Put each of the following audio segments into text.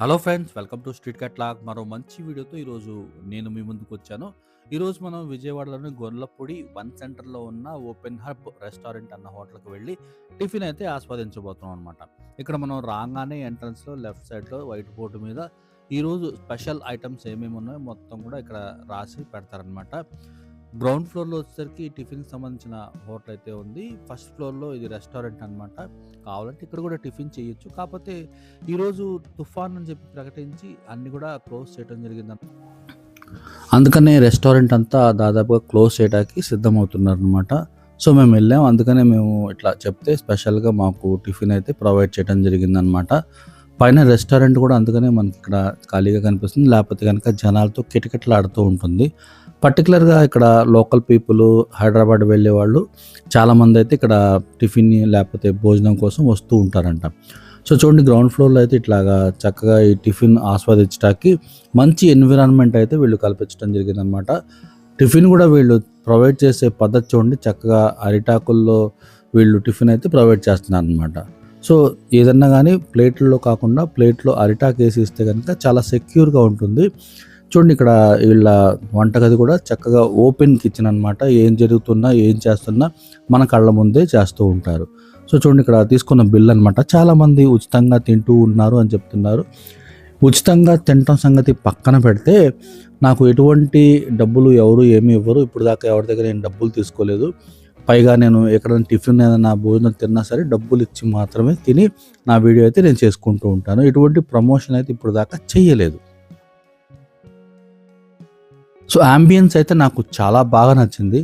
Hello friends welcome to street cut log. మరో మంచి వీడియోతో ఈరోజు నేను మీ ముందుకు వచ్చాను. ఈరోజు మనం విజయవాడలోని గొర్లపొడి వన్ సెంటర్లో ఉన్న ఓపెన్ హర్బ్ రెస్టారెంట్ అన్న హోటల్కి వెళ్ళి టిఫిన్ అయితే ఆస్వాదించబోతున్నాం అనమాట ఇక్కడ మనం రాగానే ఎంట్రన్స్లో లెఫ్ట్ సైడ్లో వైట్ బోర్డు మీద ఈరోజు స్పెషల్ ఐటమ్స్ ఏమేమి ఉన్నాయో మొత్తం కూడా ఇక్కడ రాసి పెడతారనమాట గ్రౌండ్ ఫ్లోర్లో వచ్చేసరికి టిఫిన్ సంబంధించిన హోటల్ అయితే ఉంది. ఫస్ట్ ఫ్లోర్లో ఇది రెస్టారెంట్ అనమాట కావాలంటే ఇక్కడ కూడా టిఫిన్ చేయొచ్చు. కాకపోతే ఈరోజు తుఫాన్ అని చెప్పి ప్రకటించి అన్ని కూడా క్లోజ్ చేయడం జరిగింది. అందుకనే రెస్టారెంట్ అంతా దాదాపుగా క్లోజ్ చేయడానికి సిద్ధమవుతున్నారు అనమాట సో మేము వెళ్ళాం. అందుకనే మేము ఇట్లా చెప్తే స్పెషల్గా మాకు టిఫిన్ అయితే ప్రొవైడ్ చేయడం జరిగిందనమాట పైన రెస్టారెంట్ కూడా అందుకనే మనకి ఇక్కడ ఖాళీగా కనిపిస్తుంది. లేకపోతే కనుక జనాలతో కిటకిటలాడుతూ ఉంటుంది. పర్టికులర్గా ఇక్కడ లోకల్ పీపుల్ హైదరాబాద్ వెళ్ళే వాళ్ళు చాలామంది అయితే ఇక్కడ టిఫిన్ లేకపోతే భోజనం కోసం వస్తూ ఉంటారంట. సో చూడండి గ్రౌండ్ ఫ్లోర్లో అయితే ఇట్లాగా చక్కగా ఈ టిఫిన్ ఆస్వాదించడానికి మంచి ఎన్విరాన్మెంట్ అయితే వీళ్ళు కల్పించడం జరిగిందనమాట టిఫిన్ కూడా వీళ్ళు ప్రొవైడ్ చేసే పద్ధతి చూడండి చక్కగా అరిటాకుల్లో వీళ్ళు టిఫిన్ అయితే ప్రొవైడ్ చేస్తున్నారు అనమాట సో ఏదన్నా కానీ ప్లేట్లో కాకుండా ప్లేట్లో అరిటాక్ వేసి ఇస్తే కనుక చాలా సెక్యూర్గా ఉంటుంది. చూడండి ఇక్కడ వీళ్ళ వంటగది కూడా చక్కగా ఓపెన్ కిచెన్ అనమాట ఏం జరుగుతున్నా ఏం చేస్తున్నా మన కళ్ళ ముందే చేస్తూ ఉంటారు. సో చూడండి ఇక్కడ తీసుకున్న బిల్ అనమాట చాలామంది ఉచితంగా తింటూ ఉన్నారు అని చెప్తున్నారు. ఉచితంగా తినటం సంగతి పక్కన పెడితే నాకు ఎటువంటి డబ్బులు ఎవరు ఏమి ఇవ్వరు. ఇప్పుడు దాకా ఎవరి దగ్గర నేను డబ్బులు తీసుకోలేదు. పైగా నేను ఎక్కడైనా టిఫిన్ ఏదైనా భోజనం తిన్నా సరే డబ్బులు ఇచ్చి మాత్రమే తిని నా వీడియో అయితే నేను చేసుకుంటూ ఉంటాను. ఎటువంటి ప్రమోషన్ అయితే ఇప్పుడు దాకా చేయలేదు సో అంబియన్స్ అయితే నాకు చాలా బాగా నచ్చింది.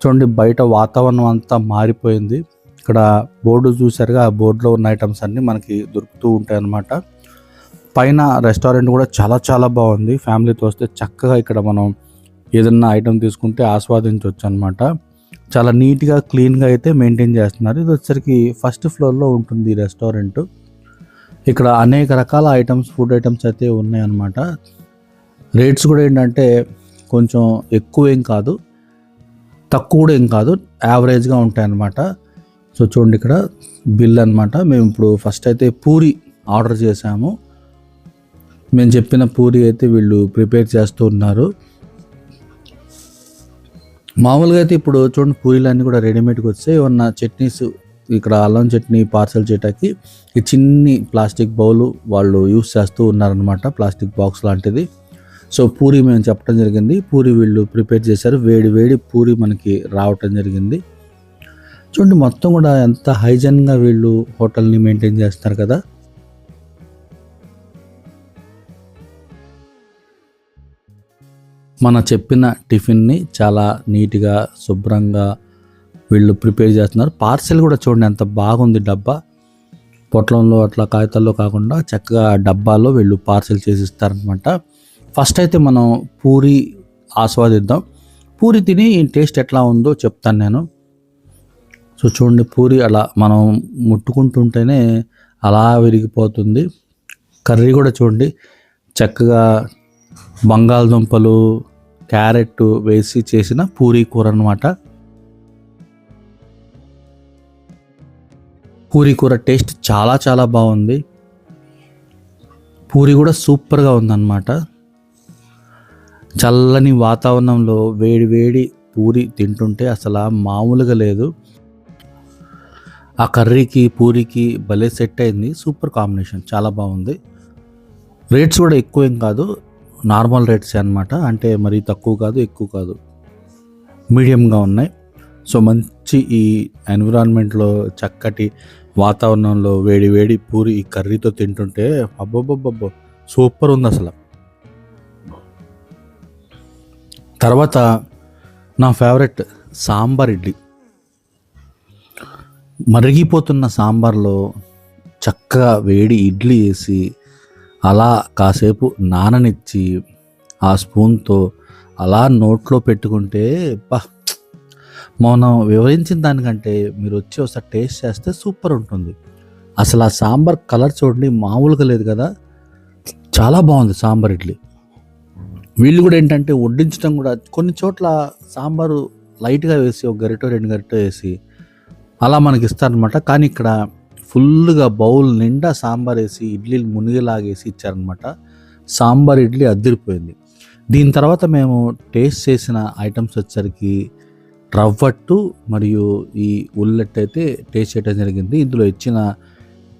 చూడండి బయట వాతావరణం అంతా మారిపోయింది. ఇక్కడ బోర్డు చూసారుగా ఆ బోర్డులో ఉన్న ఐటమ్స్ అన్నీ మనకి దొరుకుతూ ఉంటాయి అన్నమాట. పైన రెస్టారెంట్ కూడా చాలా చాలా బాగుంది. ఫ్యామిలీతో వస్తే చక్కగా ఇక్కడ మనం ఏదన్నా ఐటమ్ తీసుకుంటే ఆస్వాదించవచ్చు అనమాట చాలా నీట్గా క్లీన్గా అయితే మెయింటైన్ చేస్తున్నారు. ఇది వచ్చరికి ఫస్ట్ ఫ్లోర్లో ఉంటుంది ఈ రెస్టారెంట్ ఇక్కడ అనేక రకాల ఐటమ్స్ ఫుడ్ ఐటమ్స్ అయితే ఉన్నాయన్నమాట రేట్స్ కూడా ఏంటంటే కొంచెం ఎక్కువ ఏం కాదు తక్కువ కూడా ఏం కాదు యావరేజ్గా ఉంటాయి అన్నమాట సో చూడండి ఇక్కడ బిల్ అనమాట మేము ఇప్పుడు ఫస్ట్ అయితే పూరి ఆర్డర్ చేసాము మేము చెప్పిన పూరి అయితే వీళ్ళు ప్రిపేర్ చేస్తూ ఉన్నారు. మామూలుగా అయితే ఇప్పుడు చూడండి పూరీలు అన్నీ కూడా రెడీమేడ్కి వస్తే ఏమన్నా చట్నీస్ ఇక్కడ అల్లం చట్నీ పార్సల్ చేయటానికి ఈ చిన్ని ప్లాస్టిక్ బౌల్ వాళ్ళు యూస్ చేస్తూ ఉన్నారనమాట ప్లాస్టిక్ బాక్స్ లాంటిది. సో పూరి మేము చెప్పడం జరిగింది. పూరి వీళ్ళు ప్రిపేర్ చేశారు. వేడి వేడి పూరి మనకి రావటం జరిగింది. చూడండి మొత్తం కూడా ఎంత హైజెన్గా వీళ్ళు హోటల్ని మెయింటైన్ చేస్తారు కదా. మన చెప్పిన టిఫిన్ని చాలా నీట్గా శుభ్రంగా వీళ్ళు ప్రిపేర్ చేస్తున్నారు. పార్సెల్ కూడా చూడండి ఎంత బాగుంది డబ్బా. పొట్లంలో అట్లా కాగితాల్లో కాకుండా చక్కగా డబ్బాలో వీళ్ళు పార్సెల్ చేసి ఇస్తారనమాట ఫస్ట్ అయితే మనం పూరి ఆస్వాదిద్దాం. పూరి తిని టేస్ట్ ఎట్లా ఉందో చెప్తాను నేను. సో చూడండి పూరి అలా మనం ముట్టుకుంటుంటేనే అలా విరిగిపోతుంది. కర్రీ కూడా చూడండి చక్కగా బంగాళదుంపలు క్యారెట్ వేసి చేసిన పూరీ కూర అనమాట పూరీ కూర టేస్ట్ చాలా చాలా బాగుంది. పూరి కూడా సూపర్గా ఉందన్నమాట. చల్లని వాతావరణంలో వేడి వేడి పూరి తింటుంటే అసలు మామూలుగా లేదు. ఆ కర్రీకి పూరికి భలే సెట్ అయింది. Super combination. చాలా బాగుంది. రేట్స్ కూడా ఎక్కువ ఏం కాదు. నార్మల్ రేట్స్ అనమాట అంటే మరి తక్కువ కాదు ఎక్కువ కాదు. మీడియంగా ఉన్నాయి. సో మంచి ఈ ఎన్విరాన్మెంట్లో చక్కటి వాతావరణంలో వేడి వేడి పూరి ఈ కర్రీతో తింటుంటే అబ్బబ్బబ్బబ్బో! సూపర్ ఉంది అసలు. తర్వాత నా ఫేవరెట్ సాంబార్ ఇడ్లీ. మరిగిపోతున్న సాంబార్లో చక్కగా వేడి ఇడ్లీ వేసి అలా కాసేపు నాననిచ్చి ఆ స్పూన్తో అలా నోట్లో పెట్టుకుంటే బా మనం వివరించిన దానికంటే మీరు వచ్చి ఒకసారి టేస్ట్ చేస్తే సూపర్ ఉంటుంది. అసలు ఆ సాంబార్ కలర్ చూడండి మామూలుగా లేదు కదా? చాలా బాగుంది సాంబార్ ఇడ్లీ. వీళ్ళు కూడా ఏంటంటే వడ్డించడం కూడా కొన్ని చోట్ల సాంబారు లైట్గా వేసి ఒక గరిటో రెండు గరిటో వేసి అలా మనకి ఇస్తారనమాట కానీ ఇక్కడ ఫుల్‌గా బౌల్ నిండా సాంబార్ వేసి ఇడ్లీలు మునిగిలాగేసి ఇచ్చారనమాట. సాంబార్, ఇడ్లీ అద్దిరిపోయింది. దీని తర్వాత మేము టేస్ట్ చేసిన ఐటమ్స్ వచ్చేసరికి రవ్వట్టు మరియు ఈ ఉల్లెట్ అయితే టేస్ట్ చేయడం జరిగింది. ఇందులో ఇచ్చిన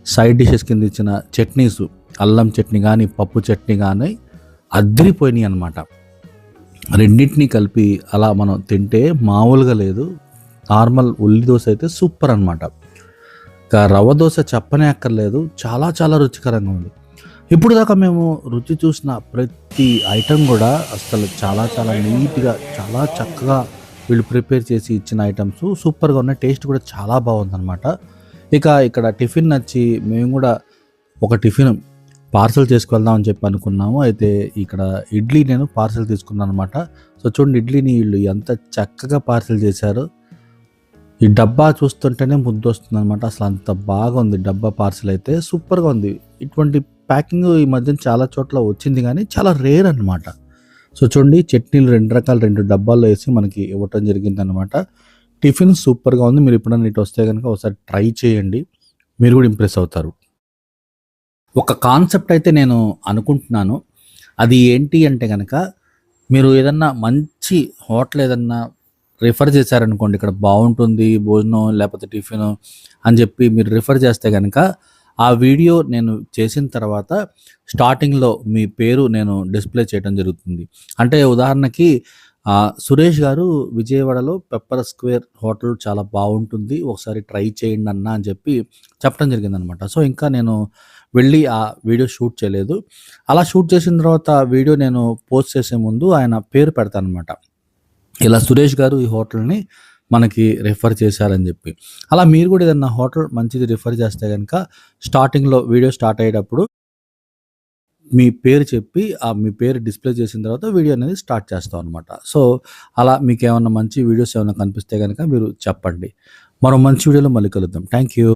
సైడ్ డిషెస్ కింద ఇచ్చిన చట్నీస్ అల్లం చట్నీ కానీ పప్పు చట్నీ కానీ అద్దిరిపోయినాయి అనమాట. రెండిటిని కలిపి అలా మనం తింటే మామూలుగా లేదు. నార్మల్ ఉల్లి దోశ అయితే సూపర్ అనమాట. ఇంకా రవ్వ దోశ చెప్పనే అక్కర్లేదు. చాలా చాలా రుచికరంగా ఉంది. ఇప్పుడు దాకా మేము రుచి చూసిన ప్రతి ఐటెం కూడా అసలు చాలా చాలా నీట్‌గా చాలా చక్కగా వీళ్ళు ప్రిపేర్ చేసి ఇచ్చిన ఐటమ్స్ సూపర్‌గా ఉన్నాయి. టేస్ట్ కూడా చాలా బావుందనమాట. ఇక ఇక్కడ టిఫిన్ నచ్చి మేము కూడా ఒక టిఫిన్ పార్సెల్ చేసుకెళ్దాం అని చెప్పి అనుకున్నాము. అయితే ఇక్కడ ఇడ్లీ నేను పార్సెల్ తీసుకున్నాననమాట. సో చూడండి ఇడ్లీని వీళ్ళు ఎంత చక్కగా పార్సెల్ చేశారు ఈ డబ్బా చూస్తుంటేనే ముద్దొస్తుందనమాట. అసలు అంత బాగుంది డబ్బా పార్సెల్ అయితే సూపర్‌గా ఉంది. ఇటువంటి ప్యాకింగ్ ఈ మధ్యన చాలా చోట్ల వచ్చింది కానీ చాలా రేర్ అనమాట. సో చూడండి చట్నీలు రెండు రకాల రెండు డబ్బాల్లో వేసి మనకి ఇవ్వటం జరిగిందనమాట. టిఫిన్ సూపర్‌గా ఉంది. మీరు ఎప్పుడన్నా ఇటు వస్తే కనుక ఒకసారి ట్రై చేయండి. మీరు కూడా ఇంప్రెస్ అవుతారు. ఒక కాన్సెప్ట్ అయితే నేను అనుకుంటున్నాను. అది ఏంటి అంటే కనుక మీరు ఏదన్నా మంచి హోటల్ ఏదన్నా రిఫర్ చేశారనుకోండి. ఇక్కడ బాగుంటుంది భోజనం లేకపోతే టిఫిన్ అని చెప్పి మీరు రిఫర్ చేస్తే కనుక ఆ వీడియో నేను చేసిన తర్వాత స్టార్టింగ్‌లో మీ పేరు నేను డిస్‌ప్లే చేయడం జరుగుతుంది. అంటే ఉదాహరణకి సురేష్ గారు విజయవాడలో పెప్పర్ స్క్వేర్ హోటల్ చాలా బాగుంటుంది ఒకసారి ట్రై చేయండి అన్న అని చెప్పి చెప్పడం జరిగిందనమాట. సో ఇంకా నేను వెళ్ళి ఆ వీడియో షూట్ చేయలేదు. అలా షూట్ చేసిన తర్వాత వీడియో నేను పోస్ట్ చేసే ముందు ఆయన పేరు పెడతాననమాట. ఇలా సురేష్ గారు ఈ హోటల్‌ని మనకి రిఫర్ చేశారని చెప్పి. అలా మీరు కూడా ఏదన్నా హోటల్ మంచిది రిఫర్ చేస్తే కనుక స్టార్టింగ్‌లో వీడియో స్టార్ట్ అయ్యేటప్పుడు మీ పేరు చెప్పి ఆ మీ పేరు డిస్‌ప్లే చేసిన తర్వాత వీడియో అనేది స్టార్ట్ చేస్తాం అనమాట. సో అలా మీకు ఏమైనా మంచి వీడియోస్ ఏమైనా కనిపిస్తే కనుక మీరు చెప్పండి. మరో మంచి వీడియోలో మళ్ళీ కలుద్దాం. Thank you.